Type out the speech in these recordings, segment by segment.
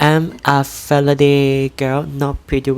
I'm a Faraday girl not pretty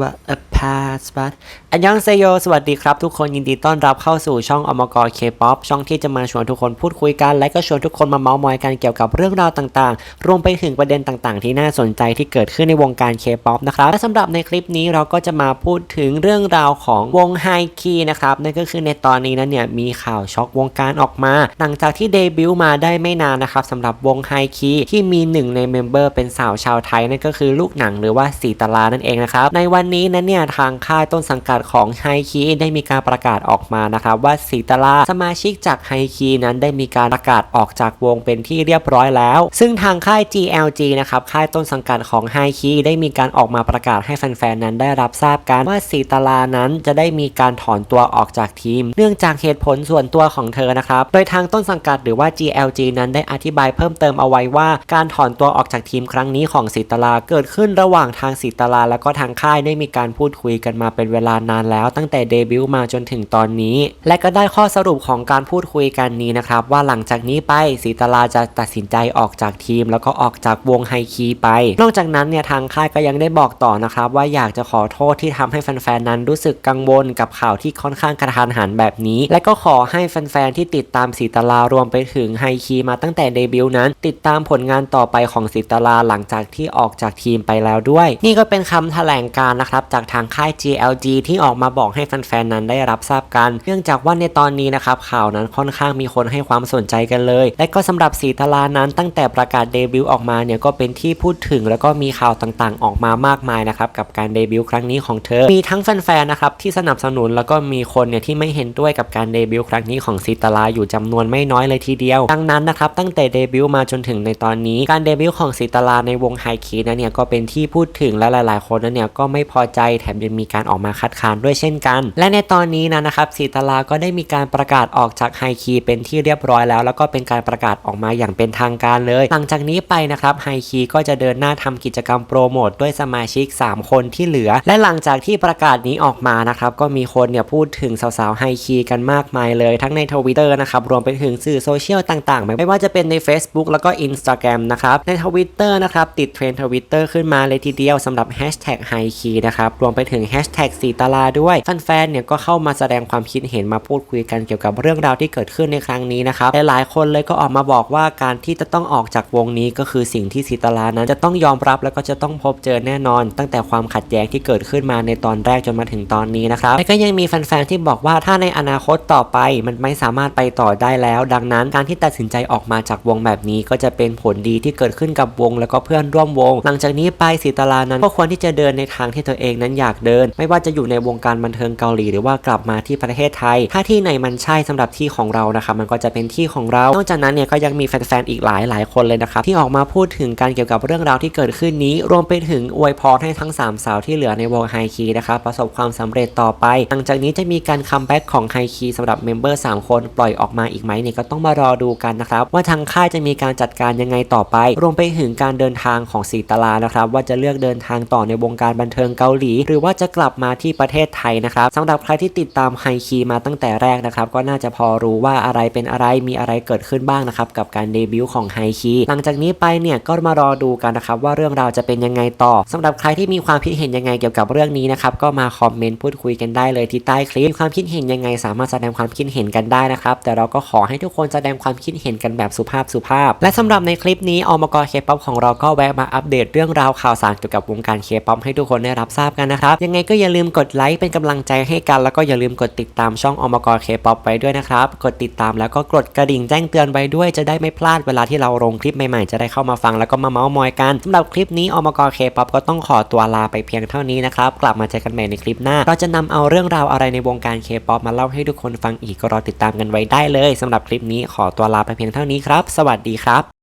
but a past but อันยองเซโย สวัสดีครับทุกคนยินดีต้อนรับเข้าสู่ช่องอมกร K-POP ช่องที่จะมาชวนทุกคนพูดคุยกัน และก็ชวนทุกคนมาเมาส์มอยกันเกี่ยวกับเรื่องราวต่างๆ รวมไปถึงประเด็นต่างๆ ที่น่าสนใจที่เกิดขึ้นในวงการ K-POP นะครับและสำหรับในคลิปนี้เราก็จะมาพูดถึงเรื่องราวของวงไฮคีนะครับนั่นก็คือในตอนนี้นั้นเนี่ยมีข่าวช็อกวงการออกมา หลังจากที่เดบิวต์มาได้ไม่นานนะครับสำหรับวงไฮคีที่มีหนึ่งในเมมเบอร์เป็นสาวชาวไทยนั่นก็คือลูกหนังหรือว่าสีตลานั่นเองนะครับในวันนี้นั้นเนี่ยทางค่ายต้นสังกัดของไฮคีได้มีการประกาศออกมานะครับว่าสีตาลาสมาชิกจากไฮคีนั้นได้มีการประกาศออกจากวงเป็นที่เรียบร้อยแล้ว ซึ่งทางค่าย GLG นะครับค่ายต้นสังกัดของไฮคีได้มีการออกมาประกาศให้แฟนๆนั้นได้รับทราบกันว่าสีตาลานั้นจะได้มีการถอนตัวออกจากทีม เนื่องจากเหตุผลส่วนตัวของเธอนะครับโดยทางต้นสังกัดหรือว่า GLG นั้นได้อธิบายเพิ่มเติมเอาไว้ว่า การถอนตัวออกจากทีมครั้งนี้ของสีตาลาเกิดขึ้นระหว่างทางสีตาลาและก็ทางค่ายได้มีการพูดคุยกันมาเป็นเวลานานแล้วตั้งแต่เดบิวต์มาจนถึงตอนนี้ และก็ได้ข้อสรุปของการพูดคุยกันนี้นะครับว่าหลังจากนี้ไปสีตลาจะตัดสินใจออกจากทีม แล้วก็ออกจากวงไฮคีไป นอกจากนั้นเนี่ยทางค่ายก็ยังได้บอกต่อนะครับว่าอยากจะขอโทษที่ทำให้แฟนๆนั้นรู้สึกกังวลกับข่าวที่ค่อนข้างกระทันหันแบบนี้ และก็ขอให้แฟนๆที่ติดตามสีตลารวมไปถึงไฮคีมาตั้งแต่เดบิวต์นั้น ติดตามผลงานต่อไปของสีตลาหลังจากที่ออกจากทีมไปแล้วด้วย นี่ก็เป็นคำแถลงการ์นะครับจากทางค่าย GLG ที่ออกมาบอกให้แฟนๆนั้นได้รับทราบกัน เนื่องจากว่าในตอนนี้นะครับข่าวนั้นค่อนข้างมีคนให้ความสนใจกันเลย และก็สำหรับสีตลานั้นตั้งแต่ประกาศเดบิวต์ออกมาเนี่ยก็เป็นที่พูดถึงแล้วก็มีข่าวต่างๆ ออกมามากมายนะครับกับการเดบิวต์ครั้งนี้ของเธอ มีทั้งแฟนๆนะครับที่สนับสนุนแล้วก็มีคนเนี่ยที่ไม่เห็นด้วยกับการเดบิวต์ครั้งนี้ของสีตลาอยู่จำนวนไม่น้อยเลยทีเดียว ดังนั้นนะครับตั้งแต่เดบิวต์มาจนถึงในตอนนี้ การเดบิวต์ของสีตลาในวงไฮคีนั้นเนี่ยก็เป็นที่พูดถึงและหลาย ๆ คนนั้นเนี่ยก็ไม่พอใจแถมยังมีการออกมาคัดค้านด้วยเช่นกัน และในตอนนี้นะนะครับสีตลาก็ได้มีการประกาศออกจากไฮคีเป็นที่เรียบร้อยแล้ว แล้วก็เป็นการประกาศออกมาอย่างเป็นทางการเลย หลังจากนี้ไปนะครับไฮคีก็จะเดินหน้าทำกิจกรรมโปรโมทด้วยสมาชิก 3 คนที่เหลือ และหลังจากที่ประกาศนี้ออกมานะครับก็มีคนเนี่ยพูดถึงสาวๆไฮคีกันมากมายเลย ทั้งในทวิตเตอร์นะครับรวมไปถึงสื่อโซเชียลต่างๆ ไม่ว่าจะเป็นใน Facebook แล้วก็ Instagram นะครับในทวิตเตอร์นะครับติดเทรนด์ทวิตเตอร์ขึ้นมาเลยทีเดียวสำหรับแฮชแท็กไฮคีนะครับรวมไปถึงแฮชแท็กสีตาลาด้วยแฟนๆเนี่ยก็เข้ามาแสดงความคิดเห็นมาพูดคุยกันเกี่ยวกับเรื่องราวที่เกิดขึ้นในครั้งนี้นะครับหลายๆคนเลยก็ออกมาบอกว่าการที่จะต้องออกจากวงนี้ก็คือสิ่งที่สีตาลานั้นจะต้องยอมรับแล้วก็จะต้องพบเจอแน่นอน ตั้งแต่ความขัดแย้งที่เกิดขึ้นมาในตอนแรกจนมาถึงตอนนี้นะครับและก็ยังมีแฟนๆที่บอกว่าถ้าในอนาคตต่อไปมันไม่สามารถไปต่อได้แล้ว ดังนั้นการที่ตัดสินใจออกมาจากวงแบบนี้ ก็จะเป็นผลดีที่เกิดขึ้นกับวง แล้วก็เพื่อนร่วมวง หลังจากนี้ไปสีตาลานั้นก็ควรที่จะเดินในทางที่ตัวเองนั้นอยากเดิน ไม่ว่าจะอยู่ในวงการบันเทิงเกาหลีหรือว่ากลับมาที่ประเทศไทย ถ้าที่ไหนมันใช่สำหรับที่ของเรานะครับมันก็จะเป็นที่ของเรานอกจากนั้นเนี่ยก็ยังมีแฟนๆอีกหลายหลายคนเลยนะครับที่ออกมาพูดถึงการเกี่ยวกับเรื่องราวที่เกิดขึ้นนี้ รวมไปถึงอวยพรให้ทั้ง 3 สาวที่เหลือในวงไฮคีนะครับประสบความสำเร็จต่อไป หลังจากนี้จะมีการคัมแบ็กของไฮคีสำหรับเมมเบอร์3คนปล่อยออกมาอีกไหมเนี่ยก็ต้องมารอดูกันนะครับว่าทางค่ายจะมีการจัดการยังไงต่อไป รวมไปถึงการเดินทางของสีตาลานะครับว่าจะเลือกเดินทางต่อในวงการบันเทิงเกาหลีหรือว่าจะกลับมาที่ประเทศไทยนะครับสำหรับใครที่ติดตามไฮคีมาตั้งแต่แรกนะครับก็น่าจะพอรู้ว่าอะไรเป็นอะไรมีอะไรเกิดขึ้นบ้างนะครับกับการเดบิวต์ของไฮคีหลังจากนี้ไปเนี่ยก็มารอดูกันนะครับว่าเรื่องราวจะเป็นยังไงต่อสำหรับใครที่มีความคิดเห็นยังไงเกี่ยวกับเรื่องนี้นะครับก็มาคอมเมนต์พูดคุยกันได้เลยที่ใต้คลิปมีความคิดเห็นยังไง สามารถแสดงความคิดเห็นกันได้นะครับแต่เราก็ขอให้ทุกคนแสดงความคิดเห็นกันแบบสุภาพสุภาพ และสำหรับในคลิปนี้อมกรเคป๊อปของเราก็แวะมาอัปเดตเรื่องราวข่าวสารเกี่ยวกับวงการเคป๊อปให้ทุกคนได้รับทราบกันนะครับยังไงก็อย่าลืมกดไลค์เป็นกำลังใจให้กัน แล้วก็อย่าลืมกดติดตามช่องอมกรเคป๊อปไปด้วยนะครับ กดติดตามแล้วก็กดกระดิ่งแจ้งเตือนไว้ด้วยจะได้ไม่พลาดเวลาที่เราลงคลิปใหม่ๆ จะได้เข้ามาฟังแล้วก็มาเมาส์มอยกันสำหรับคลิปนี้อมกรเคป๊อปก็ต้องขอตัวลาไปเพียงเท่านี้นะครับกลับมาเจอกันใหม่ในคลิปหน้า เราจะนำเอาเรื่องราวอะไรในวงการเคป๊อปมาเล่าให้ทุกคนฟังอีกก็รอติดตามกันไว้ได้เลยสำหรับคลิปนี้ขอตัวลาไปเพียงเท่านี้ครับ สวัสดีครับ